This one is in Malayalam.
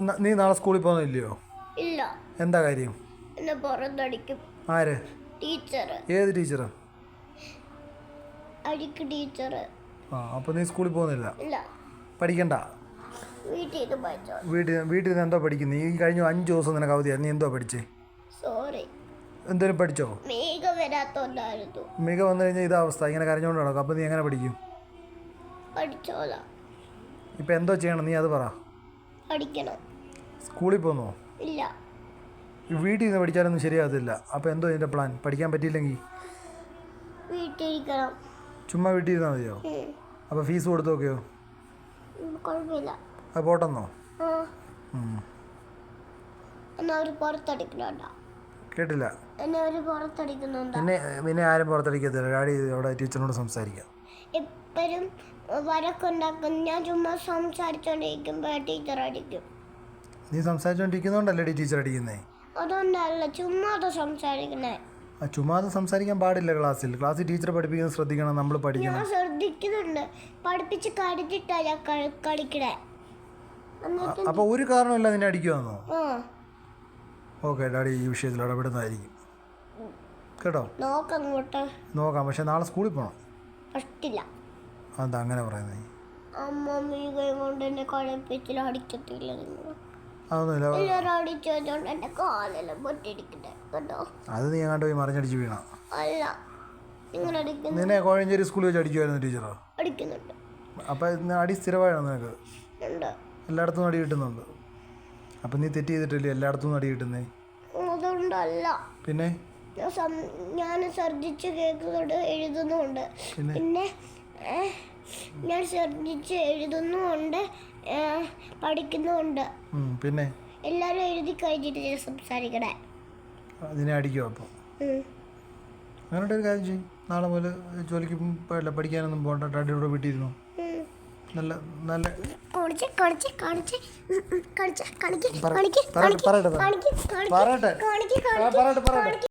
ന- നാളെ സ്കൂളിൽ പോകുന്നില്ലയോ? ഇല്ല. എന്താ കാര്യം? എന്നെ പുറത്തടിക്കും ആര്? ടീച്ചർ ഏത് ടീച്ചർ അടിക്ക് ടീച്ചർ ആ അപ്പോൾ നീ സ്കൂളിൽ പോകുന്നില്ല? ഇല്ല. പഠിക്കണ്ട? വീട്ടിൽ നിന്ന് പഠിച്ചോ വീട്ടിൽ വീട്ടിൽ നിന്ന് എന്തോ പഠിക്കുന്നു. ഈ കഴിഞ്ഞ അഞ്ച് ദിവസം നിനക്ക് അവധിയാണ് നീ എന്തോ പഠിച്ചേ? സോറി. എന്തേലും പഠിച്ചോ? വരാത്തോണ്ടായിരുന്നു. മിക വന്നു കഴിഞ്ഞാൽ ഇതാ അവസ്ഥ. ഇങ്ങനെ കരഞ്ഞോണ്ട് നടക്കും. അപ്പോൾ നീ എങ്ങനെ പഠിക്കും? പഠിച്ചോളാം. ഇപ്പം എന്തോ ചെയ്യണം നീ അത് പറ. പഠിക്കണം. സ്കൂളിൽ പോന്നോ? ഇല്ല. വീട്ടിൽ നിന്ന് പഠിച്ചാലൊന്നും ശരിയാകത്തില്ല. അപ്പോൾ എന്തോ ഇതിന്റെ പ്ലാൻ പഠിക്കാൻ പറ്റിയില്ലെങ്കിൽ? വീട്ടിലിരിക്കണം. ചുമ്മാ വീട്ടിൽ ഇരുന്നാൽ മതിയോ അപ്പൊ അപ്പോൾ ഫീസ് കൊടുത്തു നോക്കിയോ കുഴപ്പമില്ല അത് പോട്ടെന്നോ? കേട്ടില്ല. എന്നെ ആരും പുറത്തടിക്കത്തില്ല. ഡാഡി അവിടെ ടീച്ചറിനോട് സംസാരിക്കാം. എപ്പോഴും വരക്കുണ്ടാക്കും ഞാൻ ചുമ്മാ സംസാരിച്ചോണ്ടിരിക്കുമ്പോ ടീച്ചർ അടിക്കും. നീ സംസാരിച്ചോണ്ടിരിക്കുന്നോണ്ടല്ലേ ടീച്ചർ അടിക്കുന്നേ? അതുകൊണ്ടല്ല ചുമ്മാ സംസാരിക്കുന്നേ. ആ ചുമ്മാതെ സംസാരിക്കാൻ പാടില്ല ക്ലാസ്സിൽ. ക്ലാസ്സിൽ ടീച്ചർ പഠിപ്പിക്കുന്നത് ശ്രദ്ധിക്കണം നമ്മൾ പഠിക്കണം. ഞാൻ ശ്രദ്ധിക്കുന്നുണ്ട്. പഠിപ്പിച്ച് കടിച്ചിട്ടാ ഞാൻ കളി- കളിക്കണേ. എന്നിട്ട് അപ്പോൾ ഒരു കാരണമില്ല നിന്നെ അടിക്കുവാന്നോ? ആ. ഓക്കെ ഡാഡി ഈ വിഷയത്തിൽ ഇടപെടുന്നതായിരിക്കും. കേട്ടോ? നോക്കങ്ങോട്ട് നോക്കാം പക്ഷെ നാളെ സ്കൂളിൽ പോകണം പറ്റില്ല. അതങ്ങനെ അങ്ങനെ പറയുന്നത് അമ്മ മീകയും കൊണ്ട് എന്നെ കളിപ്പിച്ചിൽ അടിക്കത്തില്ല നിങ്ങൾ അതൊന്നുമില്ല. എല്ലാവരും അടിച്ചു വെച്ചോണ്ട് എന്റെ കാലെല്ലാം പൊട്ടിയിരിക്കട്ടെ കേട്ടോ? അത് നീ അങ്ങോട്ട് പോയി മറിഞ്ഞടിച്ച് വീണ? അല്ല. നിങ്ങൾ അടിക്കുന്നു നിന്നെ കോഴഞ്ചേരി സ്കൂളിൽ വെച്ച് അടിക്കുമായിരുന്നു ടീച്ചറോ? അടിക്കുന്നുണ്ട്. അടി സ്ഥിരമായോ നിനക്ക്? ഉണ്ട്. എല്ലായിടത്തും അടി കിട്ടുന്നുണ്ട്. അപ്പം നീ തെറ്റ് ചെയ്തിട്ടില്ലേ എല്ലായിടത്തും അടി കിട്ടുന്നേ? അതുകൊണ്ടല്ല. പിന്നെ? ഞാൻ ശ്രദ്ധിച്ച് കേൾക്കുന്നുണ്ട് എഴുതുന്നുമുണ്ട്. പിന്നെ? ഞാൻ ശ്രദ്ധിച്ച് എഴുതുന്നുണ്ട് പഠിക്കുന്നുണ്ട് പഠിക്കുന്നുമുണ്ട്. പിന്നെ? എല്ലാരും എഴുതി കഴിഞ്ഞിട്ട് ഞാൻ സംസാരിക്കണേ. അതിനെ അടിക്കോ അപ്പോൾ അങ്ങനെ ഒരു കാര്യം ചെയ്യും. നാളെ മുതൽ ജോലിക്ക് പോയല്ല പഠിക്കാനൊന്നും പോകണ്ട ഡാഡിയുടെ വീട്ടിലിരുന്നു. നല്ല നല്ല പറയട്ടെ, പറയട്ടെ, പറയട്ടെ.